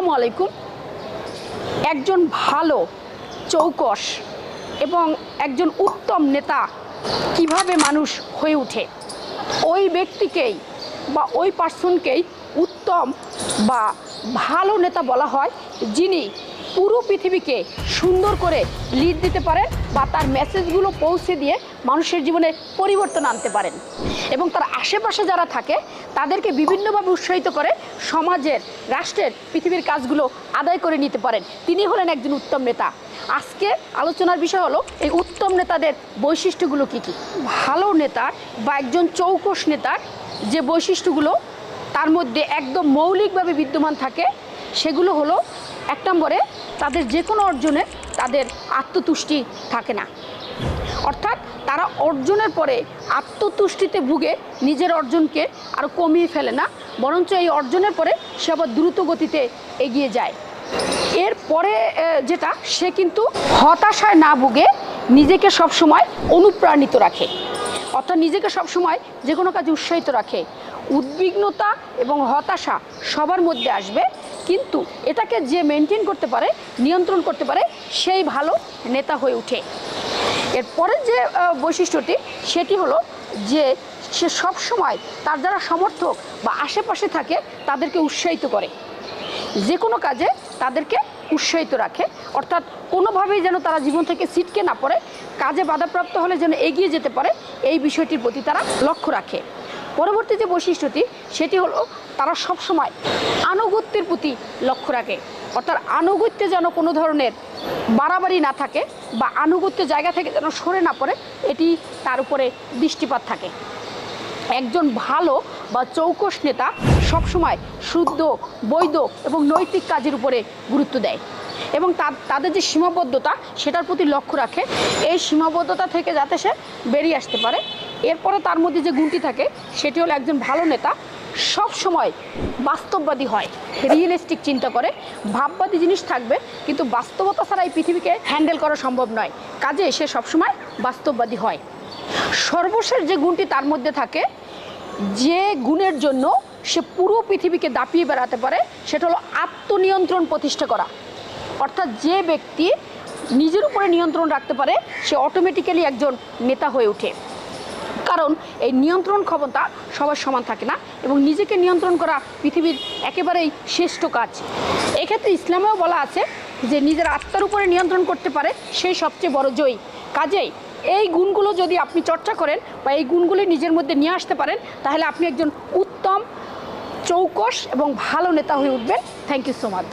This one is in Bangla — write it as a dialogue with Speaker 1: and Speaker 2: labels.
Speaker 1: আসসালামু আলাইকুম। একজন ভালো চৌকস এবং একজন উত্তম নেতা কীভাবে মানুষ হয়ে ওঠে? ওই ব্যক্তিকেই বা ওই পার্সনকেই উত্তম বা ভালো নেতা বলা হয়, যিনি পুরো পৃথিবীকে সুন্দর করে লিড দিতে পারেন বা তার মেসেজগুলো পৌঁছে দিয়ে মানুষের জীবনে পরিবর্তন আনতে পারেন এবং তার আশেপাশে যারা থাকে, তাদেরকে বিভিন্নভাবে উৎসাহিত করে সমাজের, রাষ্ট্রের, পৃথিবীর কাজগুলো আদায় করে নিতে পারেন। তিনি হলেন একজন উত্তম নেতা। আজকে আলোচনার বিষয় হলো, এই উত্তম নেতাদের বৈশিষ্ট্যগুলো কী কী? ভালো নেতার বা একজন চৌকস নেতার যে বৈশিষ্ট্যগুলো, তার মধ্যে একদম মৌলিকভাবে বিদ্যমান থাকে, সেগুলো হলো, এক নম্বরে, তাদের যে কোনো অর্জনে তাদের আত্মতুষ্টি থাকে না। অর্থাৎ তারা অর্জনের পরে আত্মতুষ্টিতে ভুগে নিজের অর্জনকে আর কমিয়ে ফেলে না বরঞ্চ এই অর্জনের পরে সে আবার দ্রুত গতিতে এগিয়ে যায়। এরপরে আহ, যেটা সে কিন্তু হতাশায় না ভুগে নিজেকে সবসময় অনুপ্রাণিত রাখে। অর্থাৎ নিজেকে সবসময় যে কোনো কাজে উৎসাহিত রাখে। উদ্বিগ্নতা এবং হতাশা সবার মধ্যে আসবে কিন্তু এটাকে যে মেনটেন করতে পারে নিয়ন্ত্রণ করতে পারে সেই ভালো নেতা হয়ে ওঠে। এরপরের যে বৈশিষ্ট্যটি, সেটি হলো যে, সে সব সময় তার যারা সমর্থক বা আশেপাশে থাকে, তাদেরকে উৎসাহিত করে। যে কোনো কাজে তাদেরকে উৎসাহিত রাখে। অর্থাৎ কোনোভাবেই যেন তারা জীবন থেকে ছিটকে না পড়ে, কাজে বাধাপ্রাপ্ত হলে যেন এগিয়ে যেতে পারে, এই বিষয়টির প্রতি তারা লক্ষ্য রাখে। পরবর্তী যে বৈশিষ্ট্যটি, সেটি হলো তারা সবসময় আনুগত্যের প্রতি লক্ষ্য রাখে। অর্থাৎ আনুগত্যে যেন কোনো ধরনের বাড়াবাড়ি না থাকে বা আনুগত্য জায়গা থেকে যেন সরে না পড়ে, এটি তার উপরে দৃষ্টিপাত থাকে। একজন ভালো বা চৌকস নেতা সবসময় শুদ্ধ, বৈধ এবং নৈতিক কাজের উপরে গুরুত্ব দেয় এবং তাদের যে সীমাবদ্ধতা সেটার প্রতি লক্ষ্য রাখে। এই সীমাবদ্ধতা থেকে যাতে সে বেরিয়ে আসতে পারে, এরপরে তার মধ্যে যে গুণটি থাকে, সেটি হলো একজন ভালো নেতা সব সময় বাস্তববাদী হয়। রিয়েলিস্টিক চিন্তা করে, ভাববাদী জিনিস থাকবে, কিন্তু বাস্তবতা ছাড়া এই পৃথিবীকে হ্যান্ডেল করা সম্ভব নয়। কাজে সে সবসময় বাস্তববাদী হয়। সর্বশেষ যে গুণটি তার মধ্যে থাকে, যে গুণের জন্য সে পুরো পৃথিবীকে দাপিয়ে বেড়াতে পারে, সেটা হলো আত্মনিয়ন্ত্রণ প্রতিষ্ঠা করা। অর্থাৎ যে ব্যক্তি নিজের উপরে নিয়ন্ত্রণ রাখতে পারে, সে অটোমেটিক্যালি একজন নেতা হয়ে ওঠে। কারণ এই নিয়ন্ত্রণ ক্ষমতা সবার সমান থাকে না এবং নিজেকে নিয়ন্ত্রণ করা পৃথিবীর একেবারেই শ্রেষ্ঠ কাজ। এক্ষেত্রে ইসলামেও বলা আছে যে নিজের আত্মার উপরে নিয়ন্ত্রণ করতে পারে সেই সবচেয়ে বড় জয়ী। কাজেই এই গুণগুলো যদি আপনি চর্চা করেন বা এই গুণগুলি নিজের মধ্যে নিয়ে আসতে পারেন, তাহলে আপনি একজন উত্তম, চৌকস এবং ভালো নেতা হয়ে উঠবেন। Thank you so much